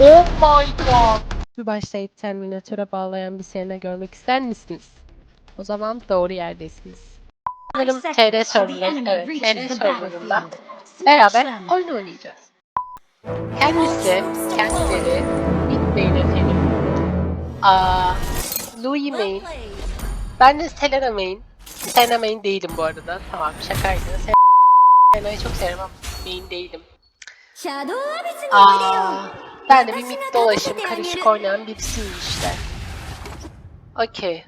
Oh my god. Bir başlayıp Terminatör'e bağlayan bir sene görmek ister misiniz? O zaman doğru yerdesiniz. Sanırım TR sorunları, evet TR sorunlarında beraber oyun oynayacağız. Kendisi, kendileri Big efendim. Aa, Louis Main. Ben de Selena Main. Selena Main değilim bu arada. Tamam şakaydı. Selena'yı çok sevmem. Main değilim. Aa, ben de bir mid dolaşım karışık oynayan birisiyim işte. Okey.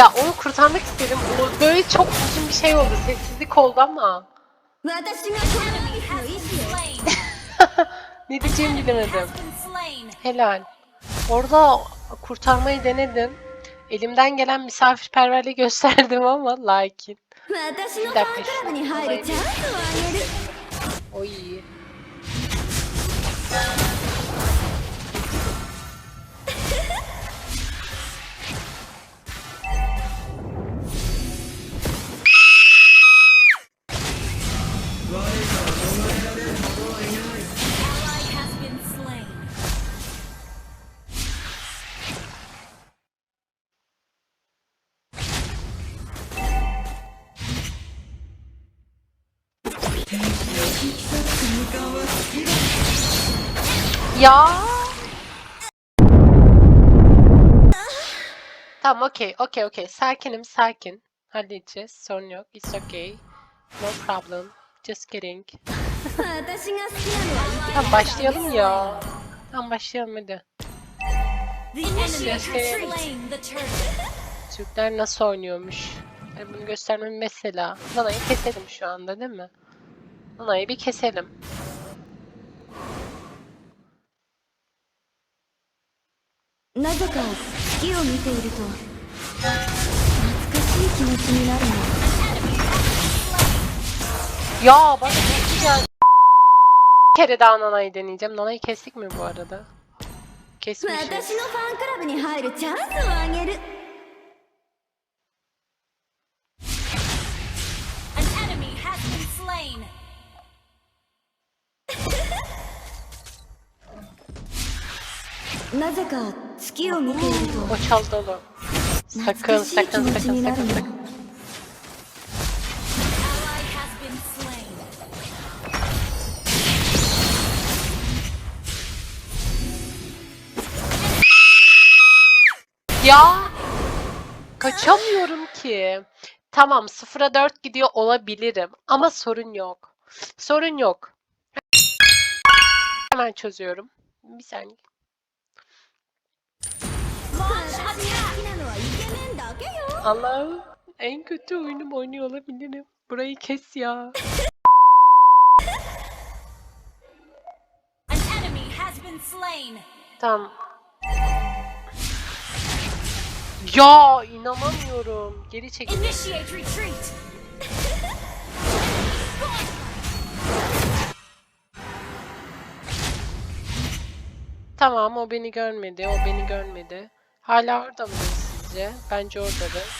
Ya onu kurtarmak istedim. O böyle çok uzun bir şey oldu. Sessizlik oldu ama. ne diyeceğimi bilemedim. Helal. Orada kurtarmayı denedim. Elimden gelen misafirperverliği gösterdim ama lakin. Bir dakika. Oy. Tamam okey okey okey. Sakinim sakin. Halledeceğiz. Sorun yok. It's okay. No problem. Just kidding. tamam başlayalım ya. Tamam başlayalım hadi. Türkler nasıl oynuyormuş? Yani bunu göstermem mesela. Lana'yı keselim şu anda değil mi? Lana'yı bir keselim. Nazokas. 月を見ていると懐かしい気持ちになるの Ya bana çok güzel. Bir kere daha Nana'yı deneyeceğim. Nana'yı kestik mi bu arada? 私 Kesmişiz. のファンクラブに入るチャンスをあげる なぜか月を見ていると O çal dolu. 懐 Sakın かしい気 sakın 持ち sakın にな sakın るの sakın. Ally has been slain. Ya kaçamıyorum ki. Tamam 0'a 4 gidiyor olabilirim ama sorun yok. Sorun yok. Hemen çözüyorum. Bir saniye. Allah'ım en kötü oyunum oynuyor olabilirim. Burayı kes ya. Tamam. Ya inanamıyorum. Geri çekil. Tamam o beni görmedi. O beni görmedi. Hala orada mı sizce? Bence oradadır.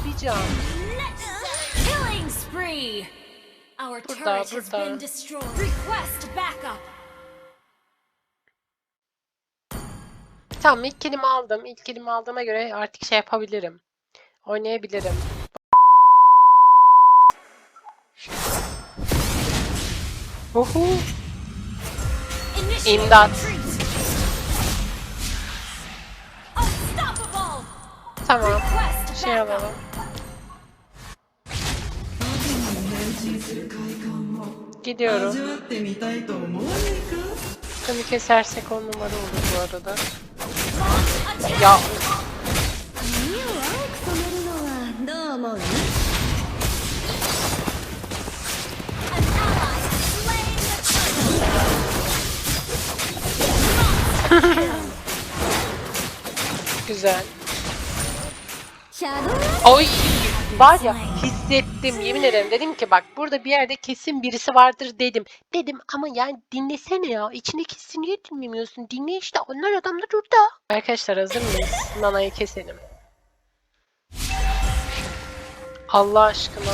can. Killing spree. Our Burada, turret has been destroyed. Request backup. Tamam ilk kilimi aldım. İlk kilimi aldığıma göre artık şey yapabilirim. Oynayabilirim. Uhu. İmdat. Tamam. Şey alalım. Gidiyorum. Tabii kesersek on numara olur bu arada. Ya. Güzel. Oy var ya hisset hissettim yemin ederim dedim ki bak burada bir yerde kesin birisi vardır dedim. Dedim ama yani dinlesene ya içindeki hissi niye dinlemiyorsun? Dinle işte onlar adamlar orada. Arkadaşlar hazır mıyız? Nana'yı keselim. Allah aşkına.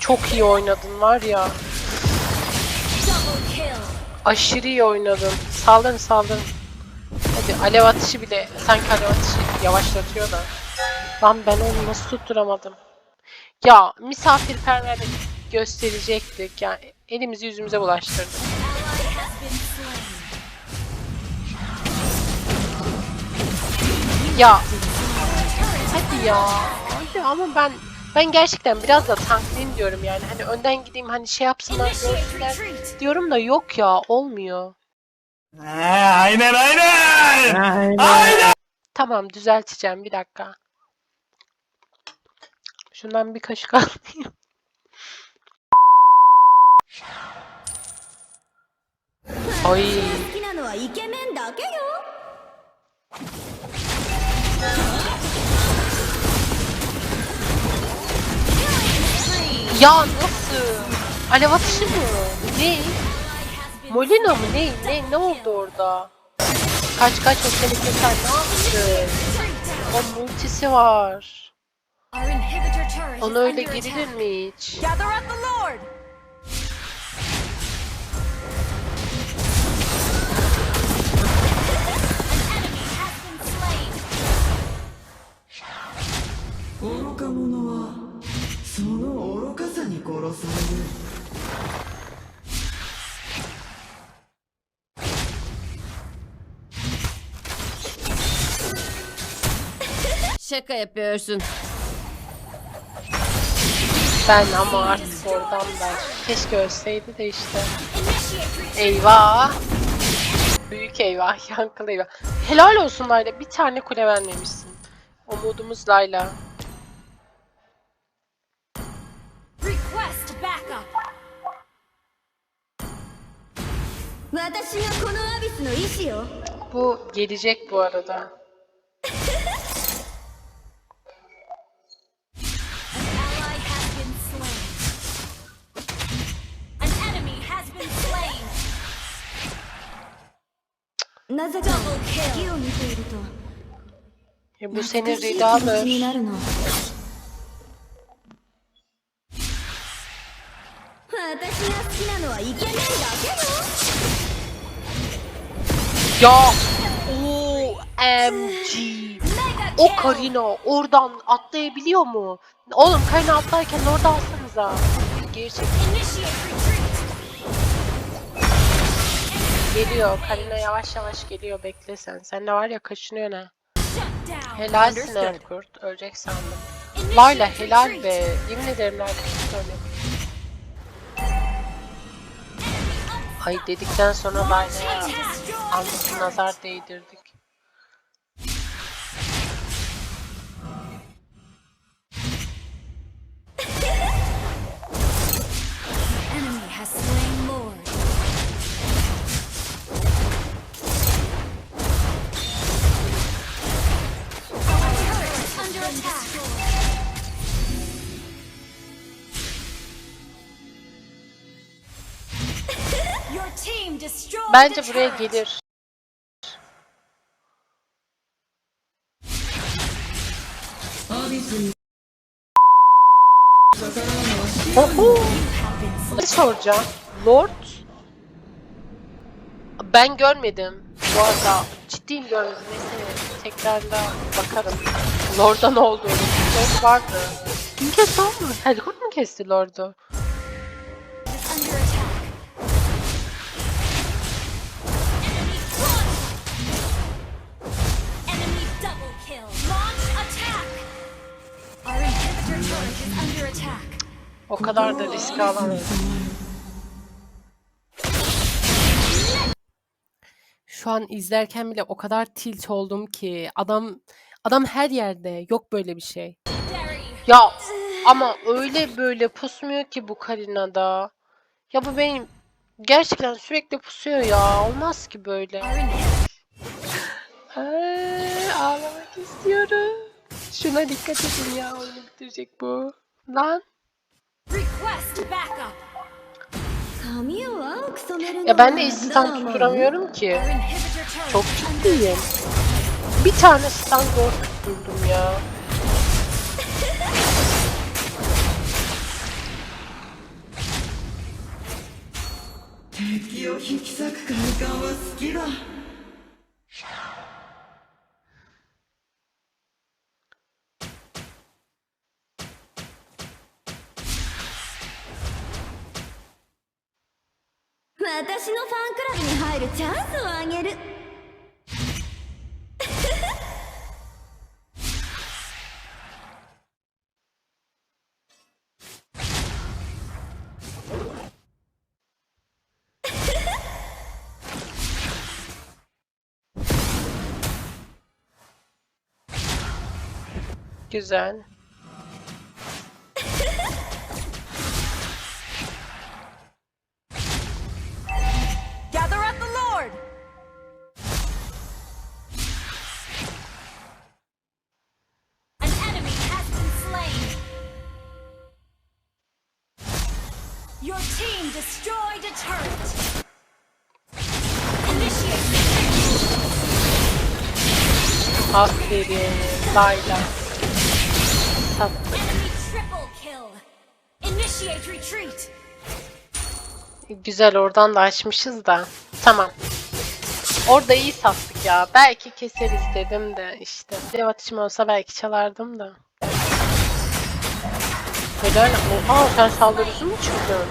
Çok iyi oynadın var ya. Aşırı iyi oynadın. Saldırın saldırın. Hadi alev atışı bile sanki alev atışı yavaşlatıyor da. Lan ben onu nasıl tutturamadım? Ya misafirperverlik gösterecektik. Yani elimizi yüzümüze bulaştırdık. Ya hadi ya. Hadi ama ben ben gerçekten biraz da tanklayayım diyorum yani. Hani önden gideyim hani şey yapsınlar görsünler diyorum da yok ya olmuyor aynen aynen. Aynen. aynen. Tamam düzelteceğim bir dakika. Şundan bir kaşık alayım. Ay. Ya nasıl? Alev atışı mı? Ne? Molina mı? Ne? Ne? Ne oldu orada? Kaç kaç o seni keser ne yaptı? O multisi var. Onu öyle attack. mi hiç? Gather at the Lord. An enemy has been şaka yapıyorsun. Ben ama artık oradan ben. Keşke ölseydi de işte. Eyvah. Büyük eyvah, yankılı eyvah. Helal olsun Layla, bir tane kule vermemişsin. Umudumuz Layla. Bu gelecek bu arada. なぜか月を見ていると E, bu 懐 senin かしい気持ちに ridanır. なるの私が好きなのはイケメンだけよ Ya OMG. Mega O kill. Karina oradan atlayabiliyor mu? Oğlum Karina atlarken orada alsanıza. Gerçek Initiate retreat. geliyor. Karina yavaş yavaş geliyor. Bekle sen. Sen de var ya kaşınıyor ne? Helalsin Erkurt. Ölecek sandım. Layla helal be. Yemin ederim Layla. Ay dedikten sonra Layla'ya alnısına nazar değdirdik. Enemy has slain Lord. Bence buraya gelir. Oho! Ne soracağım? Lord? Ben görmedim. Bu arada ciddi ciddiyim görmedim. Neyse tekrarda bakarım. Lord'a ne oldu? Lord vardı. Kim kesti o mu? Helgut mu kesti Lord'u? O kadar da risk alamam. Şu an izlerken bile o kadar tilt oldum ki adam Adam her yerde. Yok böyle bir şey. Ya ama öyle böyle pusmuyor ki bu Karina'da. Ya bu benim gerçekten sürekli pusuyor ya. Olmaz ki böyle. Ağlamak istiyorum. Şuna dikkat edin ya. Oyunu bitirecek bu. Lan. Ya ben de istihdam tutturamıyorum ki. Çok ciddiyim. 私のファンクラブに入るチャンスを slain! Your team destroyed a turret! Initiate. Layla. Tatlı. sattık. Güzel oradan da açmışız da. Tamam. Orada iyi sattık ya. Belki keser istedim de işte. Dev atışım olsa belki çalardım da. Helal. Oha sen saldırıcı mı çıktın?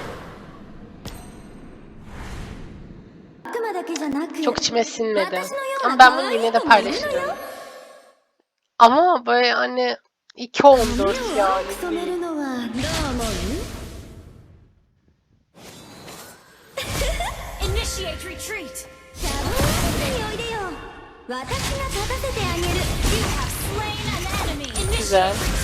Çok içime sinmedi. Ama ben bunu yine de paylaşırım. Ama böyle hani 2.14髪を青 yani. く染めるのはどう思う Initiate retreat! シャドウアイスにおいでよ私が立たせてあげる You have slain an enemy! Initiate Güzel. retreat!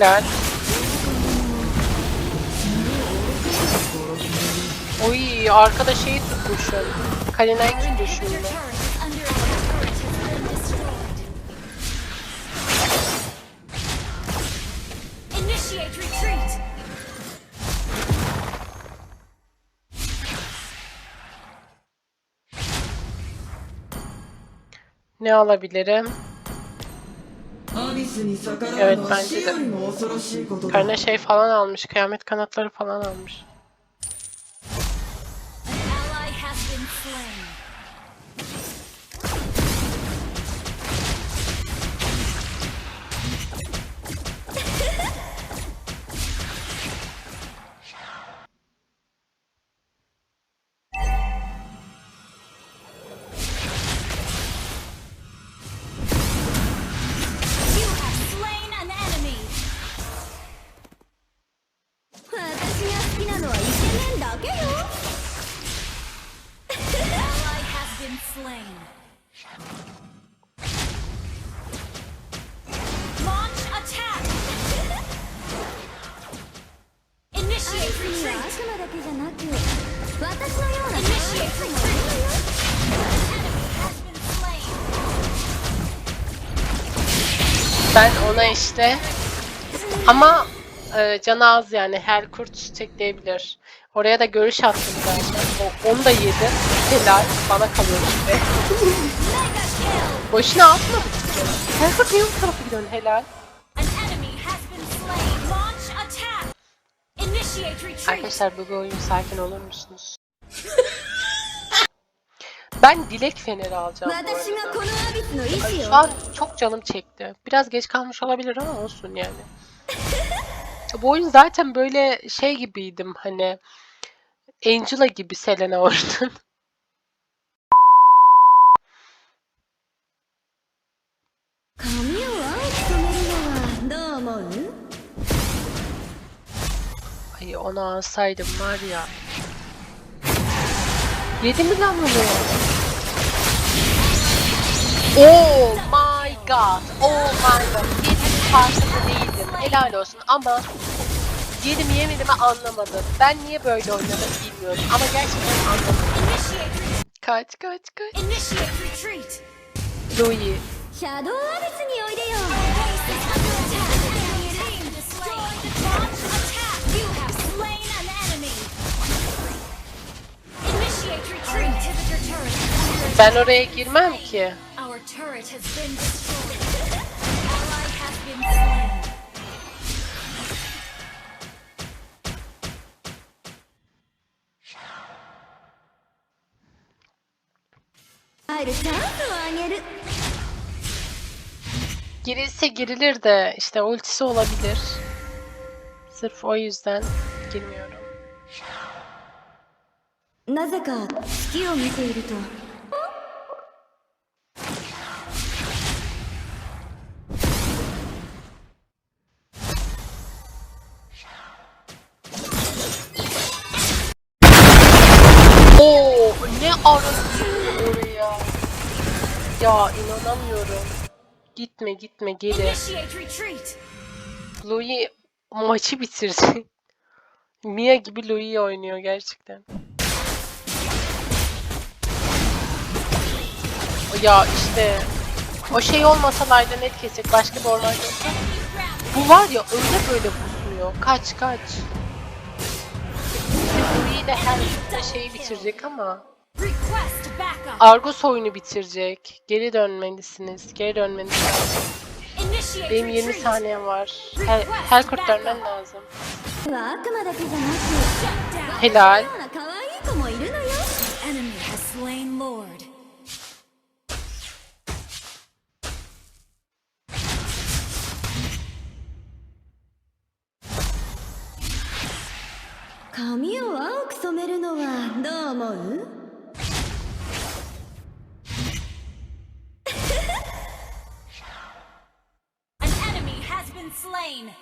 Helal. Oy arkada şeyi tutmuşum. Destroyed. Initiate retreat! Ne alabilirim? Evet bence de. Karına şey falan almış, kıyamet kanatları falan almış. 君は retreat! 悪魔だけじゃなく私のような Initiate 可愛い子もいるのよ Enemy has been slain. Ben ona işte ama e, canı az yani her kurt tekleyebilir. Oraya da görüş attım zaten. O, onu da yedi. Helal. Bana kalıyor işte. Boşuna atmadık ki. Her kurt niye bu tarafa gidiyorsun helal. Arkadaşlar bu oyun sakin olur musunuz? ben dilek feneri alacağım. Ay, şu an çok canım çekti. Biraz geç kalmış olabilir ama olsun yani. bu oyun zaten böyle şey gibiydim hani Angela gibi Selena Orton. Kamil Ay onu alsaydım var ya. Yedi mi lan bunu? Oh my god. Oh my god. Yedi farkında değildim. Helal olsun ama yedim yemedimi anlamadım. Ben niye böyle oynadım bilmiyorum ama gerçekten anlamadım. Kaç kaç kaç. Louis. をあげる Girilse girilir de işte ultisi olabilir. Sırf o yüzden girmiyorum. なぜか月を見ていると girdin oraya? Ya inanamıyorum. Gitme gitme retreat. Louis maçı bitirdi. Mia gibi Louis oynuyor gerçekten. Ya işte o şey olmasalardı net kesik başka bir orman yoksa. Bu var ya öyle böyle pusmuyor. Kaç kaç. Louis de her şeyi bitirecek ama. Request backup. Argos oyunu bitirecek. Geri dönmelisiniz. Geri dönmeniz lazım. Initiate Benim 20 retreat. saniyem var. Her, her kurt dönmen lazım. は悪魔だけじゃなく Shut down. Helal. ような可愛い子もいるのよ Enemy has slain Lord. 髪を青く染めるのはどう思う slain. Ally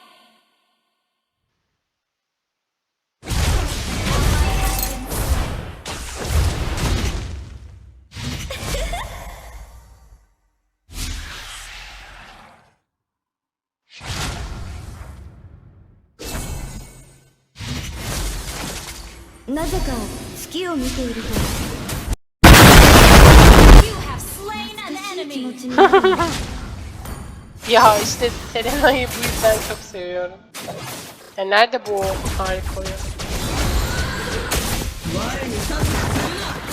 なぜか月を見ていると You have slain an 気持 enemy. ちになる Ya işte Selena'yı bu yüzden çok seviyorum. Ya nerede bu harika oyun?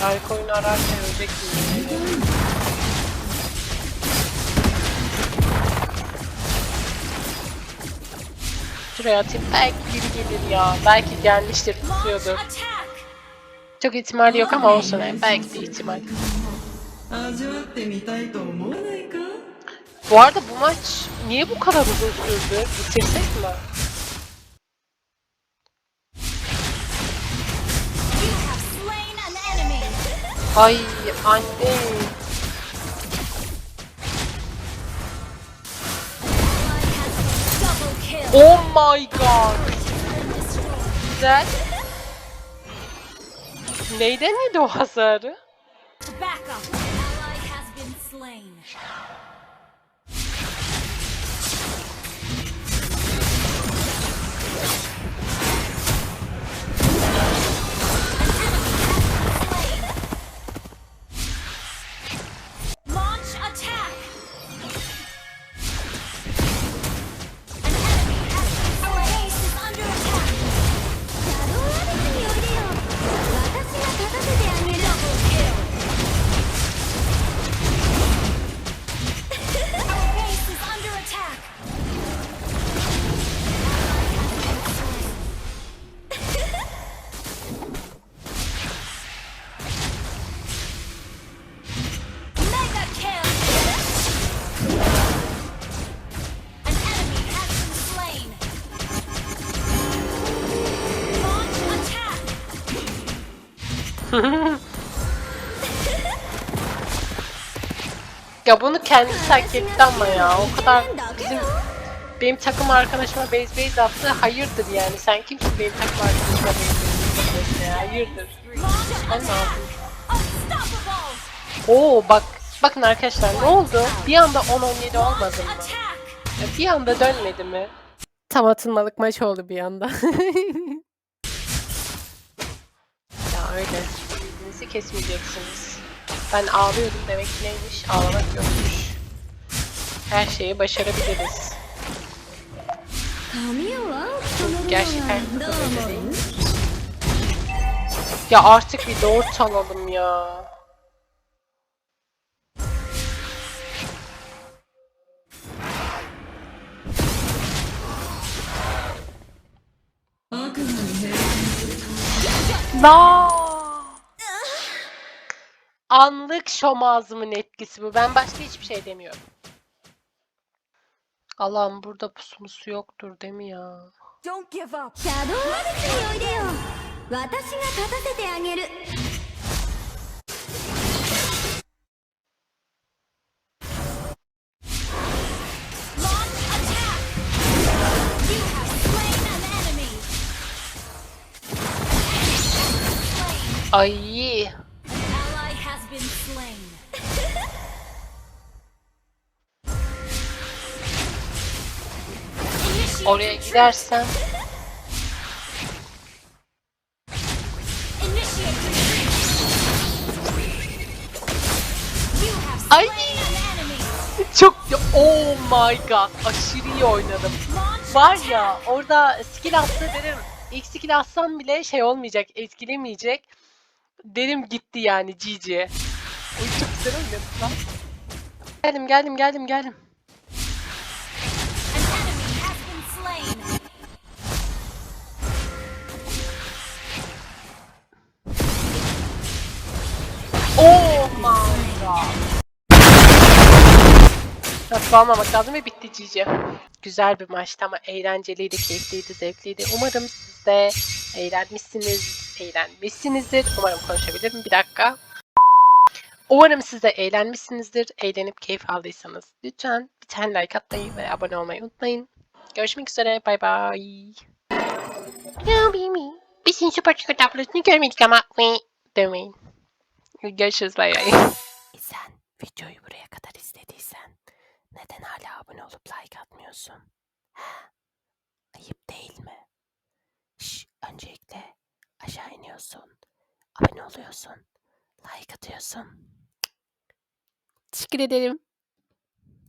Harika oyunu ararken ölecek miyim? Şuraya atayım. Belki biri gelir ya. Belki gelmiştir, Launch tutuyordur. attack. Çok ihtimali yok ama olsun. yani. Belki bir ihtimal. 味わってみたいと思わないか bu arada bu maç niye bu kadar uzun sürdü? Bitirsek mi? Ay anne. Oh my god. Güzel. Neyden yedi o hasarı? Ya bunu kendisi hak etti ama ya. O kadar bizim benim takım arkadaşıma base base attı. Hayırdır yani. Sen kimsin benim takım arkadaşıma base base ya? Hayırdır. Ben ne yapayım? Oo bak. Bakın arkadaşlar ne oldu? Bir anda 10-17 olmadı mı? Ya Bir anda dönmedi mi? Tam atılmalık maç oldu bir anda. ya öyle. Birbirinizi kesmeyeceksiniz. Ben ağlıyordum demek ki neymiş? Ağlamak yokmuş. Her şeyi başarabiliriz. Gerçekten Ya artık bir doğru alalım ya. No! anlık şomazımın etkisi bu. Ben başka hiçbir şey demiyorum. Allah'ım burada pusumusu yoktur değil mi ya? Don't give up. Shadow Ay Oraya have Ay! çok oh my god aşırı iyi oynadım. Var ya orada skill attı dedim. İlk skill atsam bile şey olmayacak, etkilemeyecek. Dedim gitti yani GG. Oy çok güzel oynadım lan. Geldim geldim geldim geldim. Nasıl almamak lazım ve bitti GG. Güzel bir maçtı ama eğlenceliydi, keyifliydi, zevkliydi. Umarım siz de eğlenmişsiniz, eğlenmişsinizdir. Umarım konuşabilirim. Bir dakika. Umarım siz de eğlenmişsinizdir. Eğlenip keyif aldıysanız lütfen bir tane like atmayı ve abone olmayı unutmayın. Görüşmek üzere. Bay bay. Ya Mimi. Bizim süper çıkı tablosunu görmedik ama demeyin. Görüşürüz. Bay bay. Sen videoyu buraya kadar izlediysen neden hala abone olup like atmıyorsun? Ha? Ayıp değil mi? Şş, öncelikle aşağı iniyorsun, abone oluyorsun, like atıyorsun. Teşekkür ederim.